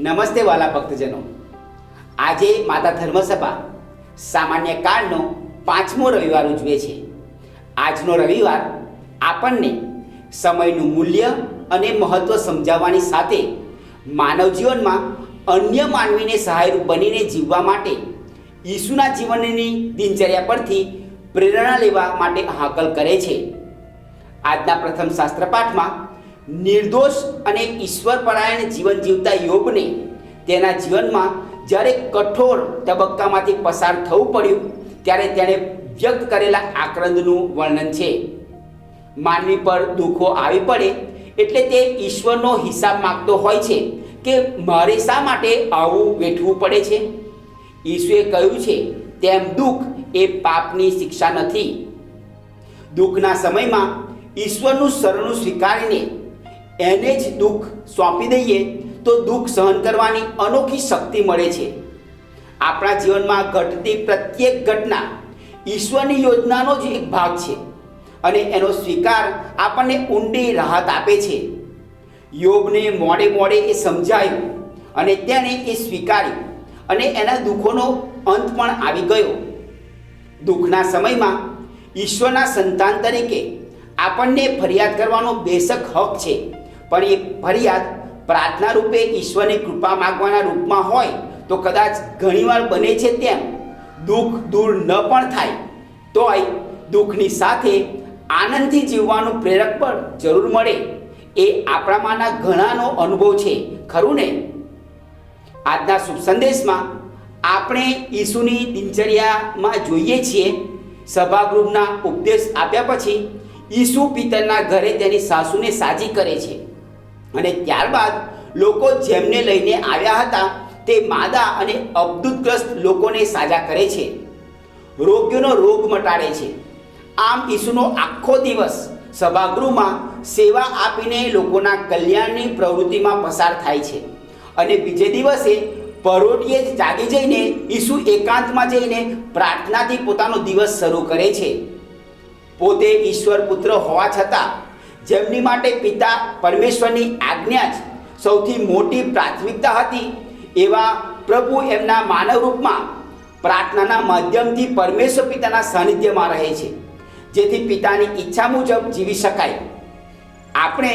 નમસ્તે વાલા ભક્તજનો. આજે માતા ધર્મસભા સામાન્ય કાળનો પાંચમો રવિવાર ઉજવે છે. આજનો રવિવાર આપણને સમયનું મૂલ્ય અને મહત્ત્વ સમજાવવાની સાથે માનવ જીવનમાં અન્ય માનવીને સહાયરૂપ બનીને જીવવા માટે ઈસુના જીવનની દિનચર્યા પરથી પ્રેરણા લેવા માટે હાકલ કરે છે. આજના પ્રથમ શાસ્ત્ર પાઠમાં નિર્દોષ અને ઈશ્વરપરાયણ જીવન જીવતા યોગને તેના જીવનમાં જ્યારે કઠોર તબક્કામાંથી પસાર થવું પડ્યું, ત્યારે તેણે વ્યક્ત કરેલા આક્રંદનું વર્ણન છે. માનવી પર દુઃખો આવી પડે એટલે તે ઈશ્વરનો હિસાબ માગતો હોય છે કે મારે શા માટે આવું વેઠવું પડે છે? ઈશ્વરે કહ્યું છે, તેમ દુઃખ એ પાપની શિક્ષા નથી. દુઃખના સમયમાં ઈશ્વરનું શરણું સ્વીકારીને એને જ દુઃખ સોંપી દઈએ તો દુઃખ સહન કરવાની અનોખી શક્તિ મળે છે. આપણા જીવનમાં ઘટતી પ્રત્યેક ઘટના ઈશ્વરની યોજનાનો જ એક ભાગ છે અને એનો સ્વીકાર આપણને ઊંડી રાહત આપે છે. યોગને મોડે મોડે એ સમજાયું અને તેણે એ સ્વીકાર્યું અને એના દુઃખોનો અંત પણ આવી ગયો. દુઃખના સમયમાં ઈશ્વરના સંતાન તરીકે આપણને ફરિયાદ કરવાનો બેશક હક છે. પણ એ ફરિયાદ પ્રાર્થના રૂપે ઈશ્વરની કૃપા માગવાના રૂપમાં હોય તો કદાચ ઘણીવાર બને છે તેમ દુઃખ દૂર ન પણ થાય. તોય દુઃખની સાથે આનંદથી જીવવાનું પ્રેરક પણ જરૂર મળે. એ આપણામાંના ઘણાનો અનુભવ છે. ખરું ને? આજના શુભ સંદેશમાં આપણે ઈસુની દિનચર્યામાં જોઈએ છીએ. સભાગૃહના ઉપદેશ આપ્યા પછી ઈસુ પિતરના ઘરે તેની સાસુને સાજી કરે છે. અને ત્યારબાદ લોકો જેમને લઈને આવ્યા હતા, તે માદા અને અબદુતગ્રસ્ત લોકોને સાજા કરે છે. રોગ્યોનો રોગ મટાડે છે. આમ ઈસુનો આખો દિવસ સભાગૃહમાં સેવા આપીને લોકોના કલ્યાણની પ્રવૃત્તિમાં પસાર થાય છે. અને બીજે દિવસે પરોટીએ જાગી જઈને ઈસુ એકાંતમાં જઈને પ્રાર્થનાથી પોતાનો દિવસ શરૂ કરે છે. પોતે ઈશ્વર પુત્ર હોવા છતાં જેમની માટે પિતા પરમેશ્વરની આજ્ઞા જ સૌથી મોટી પ્રાથમિકતા હતી, એવા પ્રભુ એમના માનવ રૂપમાં પ્રાર્થનાના માધ્યમથી પરમેશ્વર પિતાના સાનિધ્યમાં રહે છે. જેથી પિતાની ઈચ્છા મુજબ જીવી શકાય. આપણે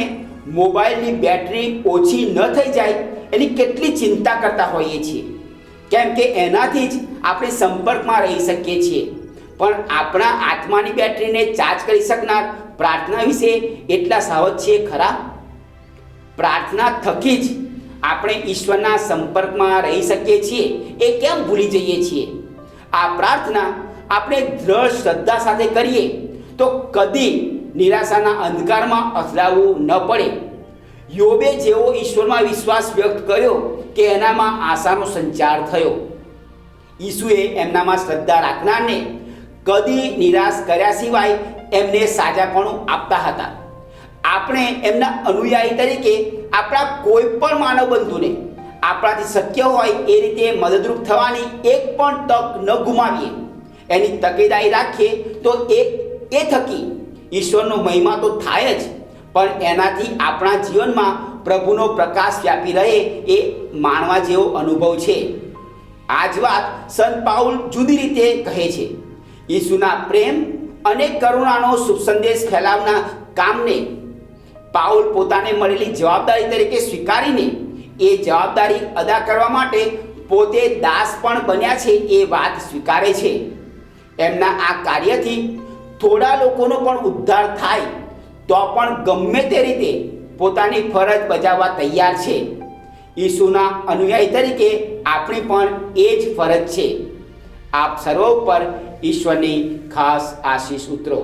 મોબાઈલની બેટરી ઓછી ન થઈ જાય એની કેટલી ચિંતા કરતા હોઈએ છીએ. કેમ કે એનાથી જ આપણે સંપર્કમાં રહી શકીએ છીએ. પણ આપણા આત્માની બેટરીને ચાર્જ કરી શકનાર પ્રાર્થના વિશે એટલા સાવધ છીએ, ખરા? પ્રાર્થના થકી જ આપણે ઈશ્વરના સંપર્કમાં રહી શકીએ છીએ. એ કેમ ભૂલી જઈએ છીએ? આ પ્રાર્થના આપણે દ્રઢ શ્રદ્ધા સાથે કરીએ તો કદી નિરાશાના અંધકારમાં અથડાવવું ન પડે. યોબે જેવો ઈશ્વરમાં વિશ્વાસ વ્યક્ત કર્યો કે એનામાં આશાનો સંચાર થયો. ઈસુએ એમનામાં શ્રદ્ધા રાખનારને કદી નિરાશ કર્યા સિવાય એમને સાજાપણું આપતા હતા. આપણે એમના અનુયાયી તરીકે આપણા કોઈ પણ માનવ બંધુને આપણાથી શક્ય હોય એ રીતે મદદરૂપ થવાની એક પણ તક ન ગુમાવીએ. એની તકેદારી રાખીએ તો એ એ થકી ઈશ્વરનો મહિમા તો થાય જ. પણ એનાથી આપણા જીવનમાં પ્રભુનો પ્રકાશ વ્યાપી રહે એ માણવા જેવો અનુભવ છે. આ જ વાત સંત પાઉલ જુદી રીતે કહે છે. ઈસુના પ્રેમ અને કરુણાનો શુભ સંદેશ ફેલાવના કામને પાઉલ પોતાને મળેલી જવાબદારી તરીકે સ્વીકારીને એ જવાબદારી અદા કરવા માટે પોતે દાસ પણ બન્યા છે એ વાત સ્વીકારે છે. એમના આ કાર્યથી થોડા લોકોનો પણ ઉદ્ધાર થાય તો પણ ગમે તે રીતે પોતાની ફરજ બજાવવા તૈયાર છે. ઈસુના અનુયાયી તરીકે આપણી પણ એ જ ફરજ છે. આપ સર્વ ઉપર ઈશ્વરની ખાસ આશીષ ઉતરો.